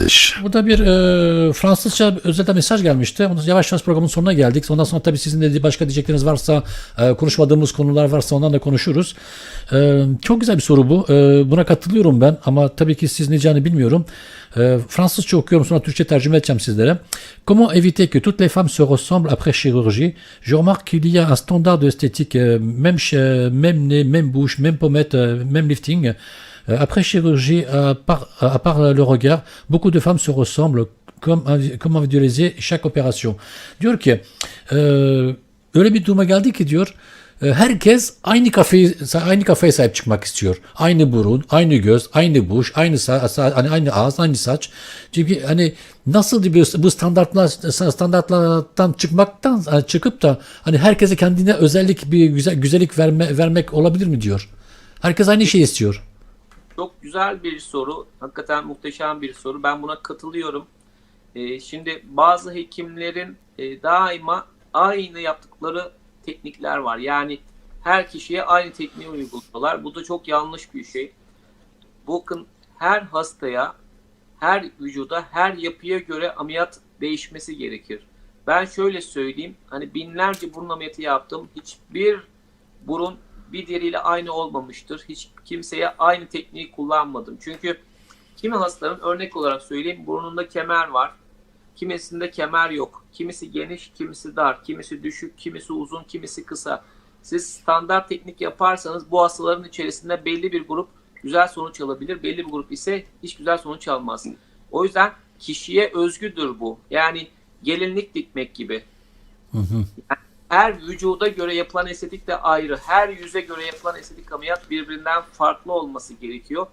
kardeş. Burada bir e, Fransızca özelden mesaj gelmişti. Ondan yavaş yavaş programın sonuna geldik. Ondan sonra tabii sizin de başka diyecekleriniz varsa, e, konuşmadığımız konular varsa ondan da konuşuruz. E, çok güzel bir soru bu. E, buna katılıyorum ben ama tabii ki siz ne diyeceğini bilmiyorum. E, Fransızca okuyorum sonra Türkçe tercüme edeceğim sizlere. Comment éviter que toutes les femmes se ressemblent après chirurgie Je remarque qu'il y a un standard de esthétique, euh, même, même nez, même bouche, même pommette, euh, même lifting. Euh, Après chirurgie, à part, à part le regard, beaucoup de femmes se ressemblent. Comme, comment individualiser chaque opération? Diyor ki, e, öyle bir duruma geldi ki diyor, e, herkes aynı kafayı aynı kafaya sahip çıkmak istiyor. Aynı burun, aynı göz, aynı buş, aynı hani aynı ağız, aynı saç. Çünkü hani nasıl bir bu standartlar standartlardan çıkmaktan hani çıkıp da hani herkese kendine özellik bir güzel güzellik verme, vermek olabilir mi diyor. Herkes aynı şeyi istiyor. Çok güzel bir soru. Hakikaten muhteşem bir soru. Ben buna katılıyorum. Ee, şimdi bazı hekimlerin e, daima aynı yaptıkları teknikler var. Yani her kişiye aynı tekniği uyguluyorlar. Bu da çok yanlış bir şey. Bakın her hastaya, her vücuda, her yapıya göre ameliyat değişmesi gerekir. Ben şöyle söyleyeyim. Hani binlerce burun ameliyatı yaptım. Hiçbir burun bir diğeriyle aynı olmamıştır. Hiç kimseye aynı tekniği kullanmadım. Çünkü kimi hastaların örnek olarak söyleyeyim burnunda kemer var. Kimisinde kemer yok. Kimisi geniş, kimisi dar, kimisi düşük, kimisi uzun, kimisi kısa. Siz standart teknik yaparsanız bu hastaların içerisinde belli bir grup güzel sonuç alabilir. Belli bir grup ise hiç güzel sonuç almaz. O yüzden kişiye özgüdür bu. Yani gelinlik dikmek gibi. Her vücuda göre yapılan estetik de ayrı. Her yüze göre yapılan estetik ameliyat birbirinden farklı olması gerekiyor.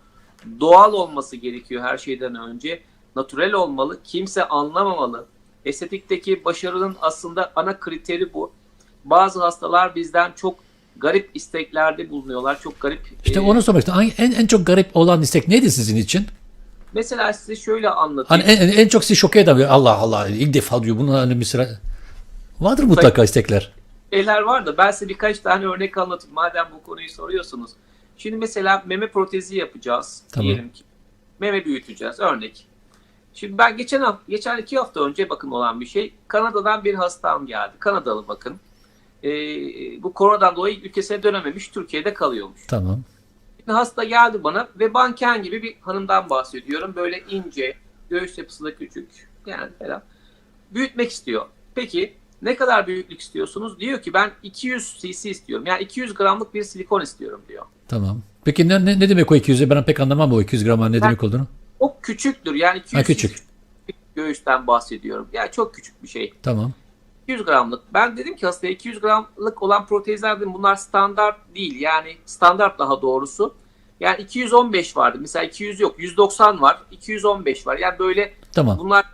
Doğal olması gerekiyor her şeyden önce. Natürel olmalı. Kimse anlamamalı. Estetikteki başarının aslında ana kriteri bu. Bazı hastalar bizden çok garip isteklerde bulunuyorlar. Çok garip. İşte e, onu sormak istedim. En, en çok garip olan istek neydi sizin için? Mesela size şöyle anlatayım. Hani en, en çok sizi şok eden Allah Allah ilk defa diyor bunu hani mesela vardır mutlaka istekler. şeyler var da ben size birkaç tane örnek anlatayım madem bu konuyu soruyorsunuz. Şimdi mesela meme protezi yapacağız Tamam. diyelim ki. Meme büyüteceğiz örnek. Şimdi ben geçen hafta, geçen iki hafta önce bakın olan bir şey. Kanada'dan bir hastam geldi. Kanadalı bakın. Ee, bu koronadan dolayı ülkesine dönememiş. Türkiye'de kalıyormuş. Tamam. Şimdi hasta geldi bana ve banken gibi bir hanımdan bahsediyorum. Böyle ince, göğüs yapısı da küçük. Yani falan. Büyütmek istiyor. Peki ne kadar büyüklük istiyorsunuz? Diyor ki ben 200 cc istiyorum. Yani 200 gramlık bir silikon istiyorum diyor. Tamam. Peki ne, ne, ne demek o 200'e? Ben pek anlamam o 200 gram ne demek olduğunu. O küçüktür. Yani 200 Ha küçük. göğüsten bahsediyorum. Yani çok küçük bir şey. Tamam. 200 gramlık. Ben dedim ki hastaya 200 gramlık olan protezler dedim bunlar standart değil. Yani standart daha doğrusu. Yani 215 vardı. Mesela 200 yok. 190 var. 215 var. Yani böyle Tamam. bunlar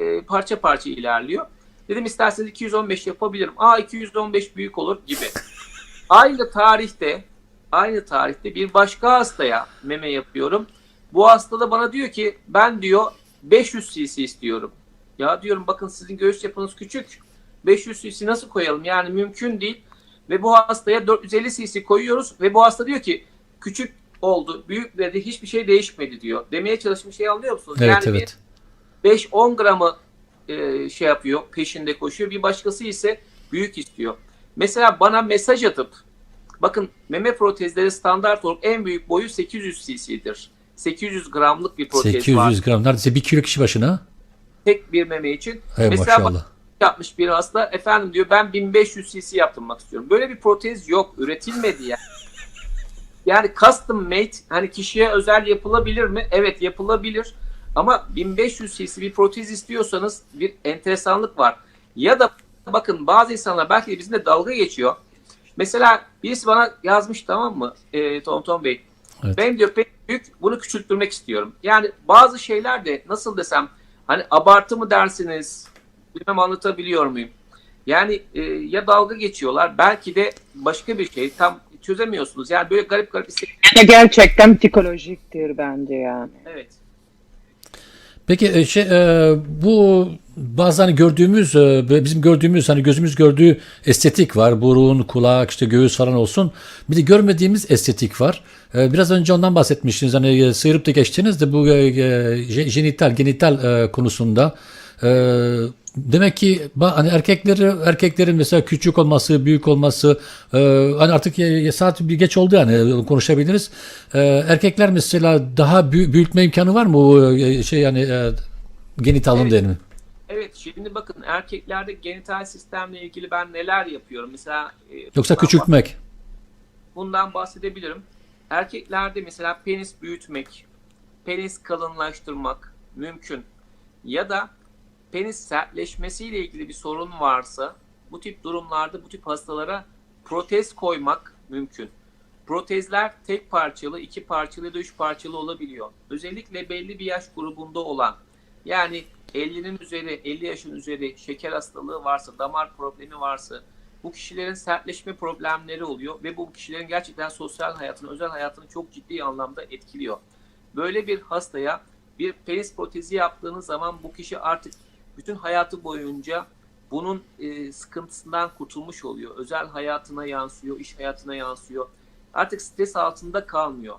e, parça parça ilerliyor. Dedim isterseniz 215 yapabilirim. Aa 215 büyük olur gibi. aynı tarihte aynı tarihte bir başka hastaya meme yapıyorum. Bu hasta da bana diyor ki ben diyor 500 cc istiyorum. Ya diyorum bakın sizin göğüs yapınız küçük. 500 cc nasıl koyalım? Yani mümkün değil. Ve bu hastaya 450 cc koyuyoruz ve bu hasta diyor ki küçük oldu, büyük dedi hiçbir şey değişmedi diyor. Demeye çalıştığım şeyi anlıyor musunuz? Evet yani evet. 5-10 gramı e, şey yapıyor, peşinde koşuyor. Bir başkası ise büyük istiyor. Mesela bana mesaj atıp bakın meme protezleri standart olarak en büyük boyu 800 cc'dir. 800 gramlık bir protez 800 var. gram. Neredeyse 1 kilo kişi başına. Tek bir meme için. Hey Mesela bak- maşallah. yapmış bir hasta efendim diyor ben 1500 cc yaptırmak istiyorum. Böyle bir protez yok. Üretilmedi yani. Yani custom made hani kişiye özel yapılabilir mi? Evet yapılabilir. Ama 1500 cc bir protez istiyorsanız bir enteresanlık var. Ya da bakın bazı insanlar belki de bizimle dalga geçiyor. Mesela birisi bana yazmış tamam mı ee, Tom Tom Bey? Evet. Ben diyor pek büyük bunu küçültmek istiyorum. Yani bazı şeyler de nasıl desem hani abartı mı dersiniz? Bilmem anlatabiliyor muyum? Yani e, ya dalga geçiyorlar belki de başka bir şey tam çözemiyorsunuz. Yani böyle garip garip istek. Ya gerçekten psikolojiktir bence yani. Evet. Peki e, şey e, bu bazı hani gördüğümüz e, bizim gördüğümüz hani gözümüz gördüğü estetik var. Burun, kulak, işte göğüs falan olsun. Bir de görmediğimiz estetik var. Biraz önce ondan bahsetmiştiniz. Hani sıyırıp da geçtiniz de bu genital e, konusunda. Demek ki hani erkekleri erkeklerin mesela küçük olması, büyük olması e, hani artık saat bir geç oldu yani konuşabiliriz. E, erkekler mesela daha büyü- büyütme imkanı var mı o e, şey yani e, genitalın Evet. diyelim. Evet şimdi bakın erkeklerde genital sistemle ilgili ben neler yapıyorum. Mesela e, Yoksa küçültmek. Bundan bahsedebilirim. Erkeklerde mesela penis büyütmek, penis kalınlaştırmak mümkün. Ya da penis sertleşmesiyle ilgili bir sorun varsa bu tip durumlarda bu tip hastalara protez koymak mümkün. Protezler tek parçalı, iki parçalı ya da üç parçalı olabiliyor. Özellikle belli bir yaş grubunda olan yani 50'nin üzeri, 50 yaşın üzeri şeker hastalığı varsa, damar problemi varsa bu kişilerin sertleşme problemleri oluyor ve bu kişilerin gerçekten sosyal hayatını, özel hayatını çok ciddi anlamda etkiliyor. Böyle bir hastaya bir penis protezi yaptığınız zaman bu kişi artık bütün hayatı boyunca bunun e, sıkıntısından kurtulmuş oluyor. Özel hayatına yansıyor, iş hayatına yansıyor. Artık stres altında kalmıyor.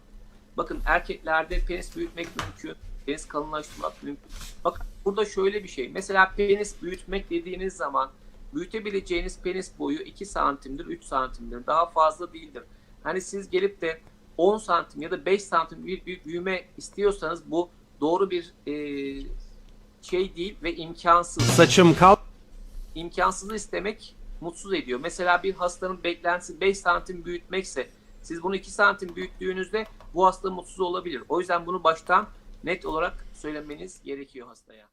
Bakın erkeklerde penis büyütmek mümkün, penis kalınlaştırmak mümkün. Bakın burada şöyle bir şey. Mesela penis büyütmek dediğiniz zaman büyütebileceğiniz penis boyu 2 santimdir, 3 santimdir. Daha fazla değildir. Hani siz gelip de 10 santim ya da 5 santim bir, büyüme istiyorsanız bu doğru bir e, şey değil ve imkansız. Saçım kal İmkansızı istemek mutsuz ediyor. Mesela bir hastanın beklentisi 5 santim büyütmekse siz bunu 2 santim büyüttüğünüzde bu hasta mutsuz olabilir. O yüzden bunu baştan net olarak söylemeniz gerekiyor hastaya.